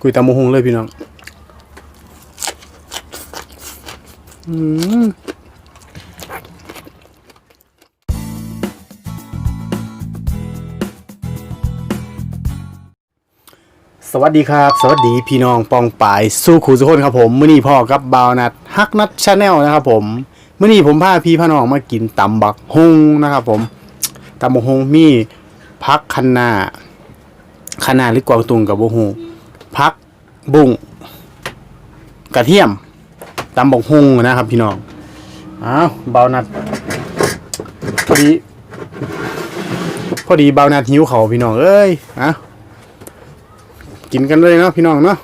กุยตำมะฮุงเลยพี่น้องอืมสวัสดีครับ สวัสดีพี่น้องปองปายสู้ขู่สุกคนครับผมมื้อนี้พ่อกับบาวนัดฮักนัดชาแนลนะครับผมมื้อนี้ผมพาพี่พาน้องมากินตำบักฮุงนะครับผมตำบักฮุงมีพักคะน้าคะน้าหรือกวางตุงกับบักฮุง พักบุ้งกระเทียมตำบกฮุงนะครับ พี่น้องอ้าวบานัดพอดี พอดีเบานัดหิวเขาพี่น้องเอ้ยอะกินกันเลยเนาะพี่น้องเนาะ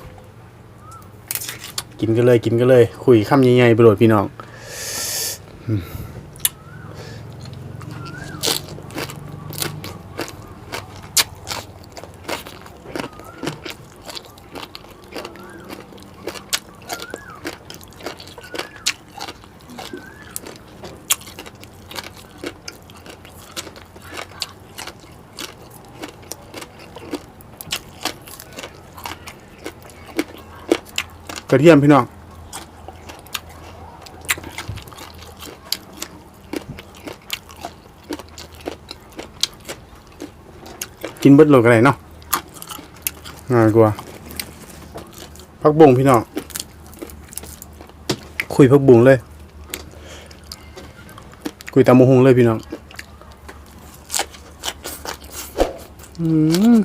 กินกันเลยกินกันเลย คุยคำใหญ่ๆไปโหลดพี่น้อง กระเทียมพี่น้องกินเบิดโหลดกันเลยเนาะง่ายกว่าพักบุ้งพี่น้องคุยพักบุ้งเลย คุยตามโมหงเลยพี่น้องอืม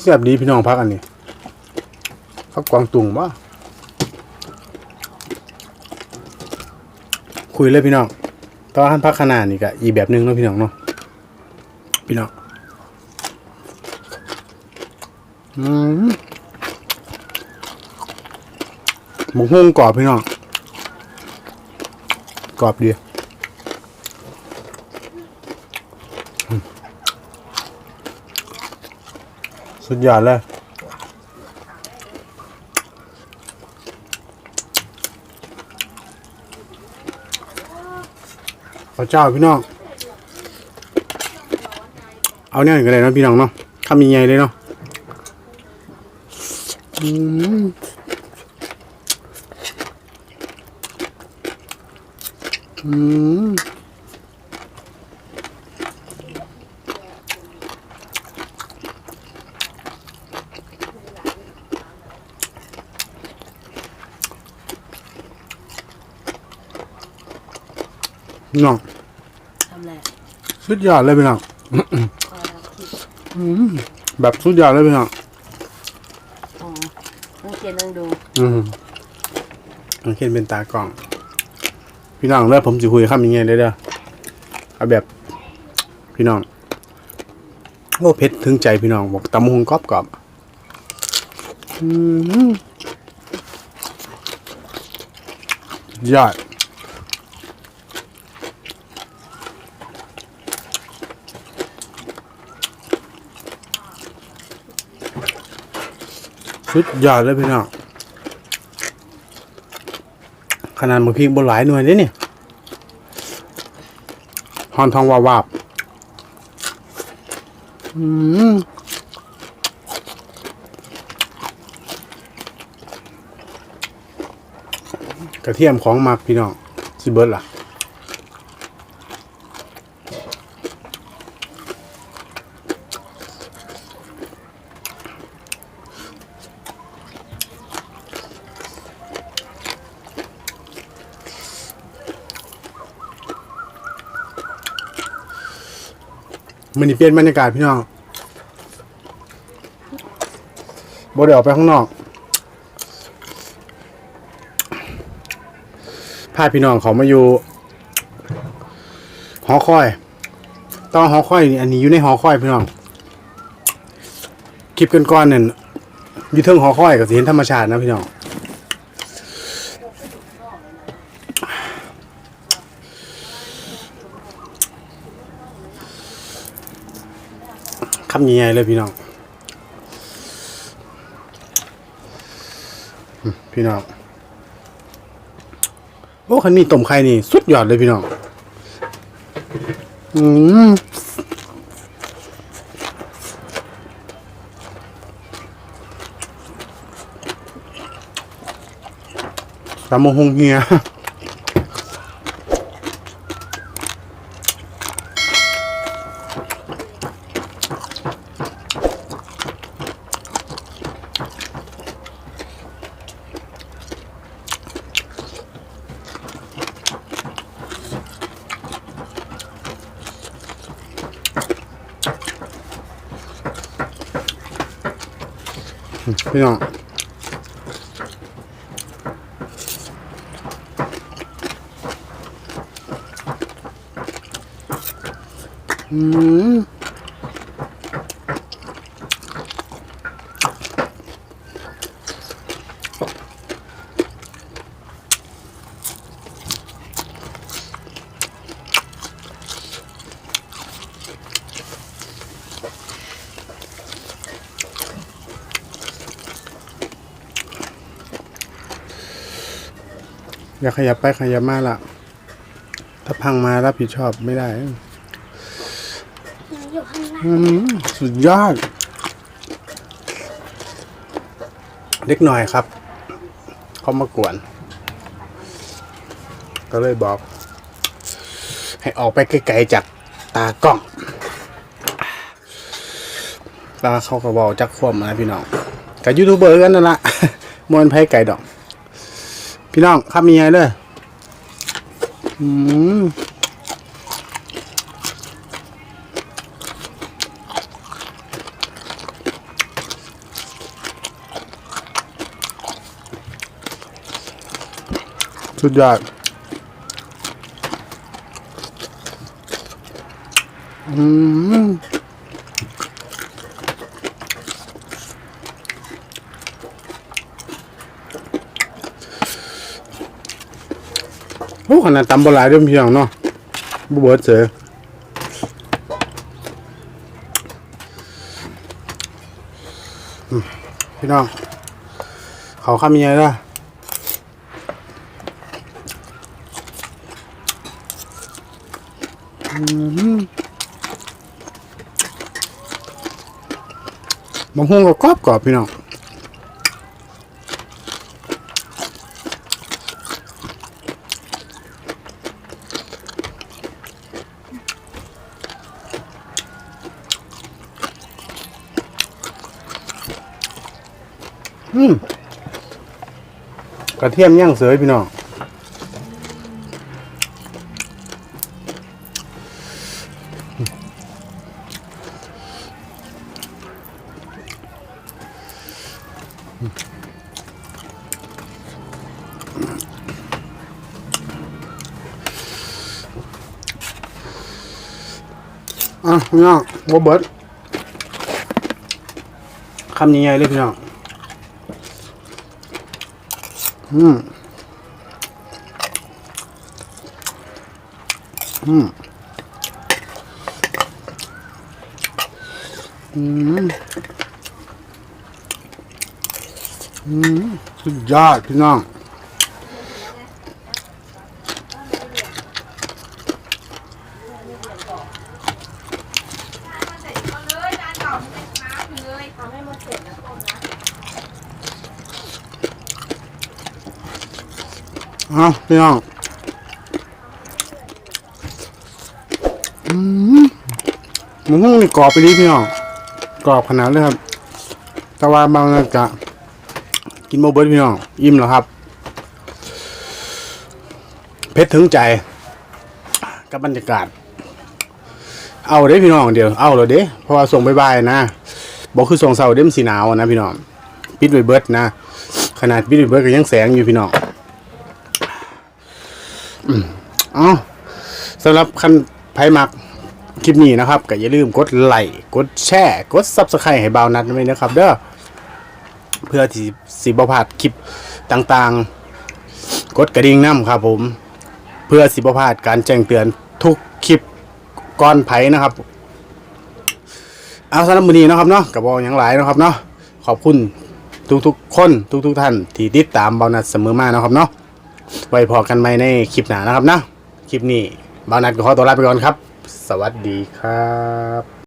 แซ่บดีพี่น้องพักอันนี้พักกวางตุงวะคุยเลยพี่น้องแตอนท่านพักขนาดนี่ก็อีแบบหนึงเนาะพี่น้องเนาะพี่น้องอืมหมูหุ้งกรอบพี่น้องกรอบดี สุดยอดเลยพระเจ้าพี่น้อง เอาเนี่ยกันเลยนะพี่น้องเนาะทำยังไงเลยเนาะอืม พี่น้องทำอะไรสุดยอดเลยพี่น้องคอยรับคิดแบบสุดยอดเลยพี่น้องอ๋อต้องเขียนนั่งดูอืมอันเขียนเป็นตากล่อง พี่น้องเลิกผมจะคุยคำยังไงเลยเด้อเอาแบบ พี่น้องโอ้เพชรถึงใจพี่น้องบอกตำมะฮงกรอบกรอบอืมยอด สุดยอดเลยพี่น้องขนาดมือพริกบนหลายหน่วยเด้เนี่ยฮอนทองวาวาบอืมกระเทียมของมักพี่น้องสิเบิร์ดล่ะ มันนี่เปลี่ยนบรรยากาศพี่น้องบ่ได้ออกไปข้างนอก พาพี่น้องเขามาอยู่ หอคอยตอนหอคอยนี่อันนี้อยู่ในหอคอยพี่น้อง คลิปกันก่อนเนี่ยอยู่เทิงหอคอยก็สิเห็นธรรมชาตินะพี่น้องำใหญ่ๆเลยพี่น้องพี่น้องโอ้คันนี้ต้มไข่นี่ สุดยอดเลยพี่น้องอืมตำมงเฮีย พี่น้องอืม อย่าขยับไปขยับมาละถ้าพังมารับผิดชอบไม่ได้หนูอยู่ข้างล่างอืมสุดยอด เล็กหน่อยครับ เขามากวน ก็เลยบอก ให้ออกไปไกลๆจากตากล้อง ตาเขาก็บอกจักควมนะพี่น้องกับยูทูบเบอร์กันนั่นละมวนไพ่ไก่ดอก พี่น้องข้ามีไงเลยอืมสุดยอดอืม โอ้ขนาดตำบหลายเด้วยพี่น้องเนาะบุเบิร์ดเจออืมพี่น้อง เขาข้ามีอะไรล่ะมะม่วงก็กรอบกรอบพี่น้อง อืมกระเทียมย่างเสยพี่น้องอะพี่น้องโบเบิร์ตคำนี้ใหญ่เลยพี่น้อง อืมอืมอืมอืมสุดยอดพี่น้อง เลยจานเก่ามันเป็นน้ำอยู่เลย ทำให้มันเสร็จนะต้มนะ เอาพี่น้องอืมมันต้องมีกรอบไปดิพี่น้องกรอบขนาดเลยครับ แต่ว่าบางนาจะกินโมเบิร์ตพี่น้องอิ่มแล้วครับ เพชรถึงใจกับบรรยากาศ เอาเด้พี่น้องเดี๋ยวเอาเลยเด้เพราะว่าส่งบายๆนะบอกคือส่งเสาเด้มสีหนาวนะพี่น้องปิดไวเบิร์ดนะขนาดปิดไวเบิร์ดก็ยังแสงอยู่พี่น้อง เอาสำหรับคันไพ่มักคลิปนี้นะครับก็อย่าลืมกดไลค์กดแชร์กดซับสไครต์ให้เบานัดไว้นะครับ เด้อเพื่อที่สิบพลาดคลิปต่างๆ กดกระดิ่งน้ำครับผม เพื่อสิบพลาดการแจ้งเตือนทุกคลิปก่อนไผนะครับ เอาสำหรับมือนี้นะครับเนาะกับบอยังหลายนะครับเนาะขอบคุณทุกๆคนทุกๆท่านที่ติดตามเบานัดเสมอมานะครับเนาะ ไว้พอกันไหมในคลิปหน้านะครับนะ คลิปนี้เบานัดก็ขอตัวลาไปก่อนครับ สวัสดีครับ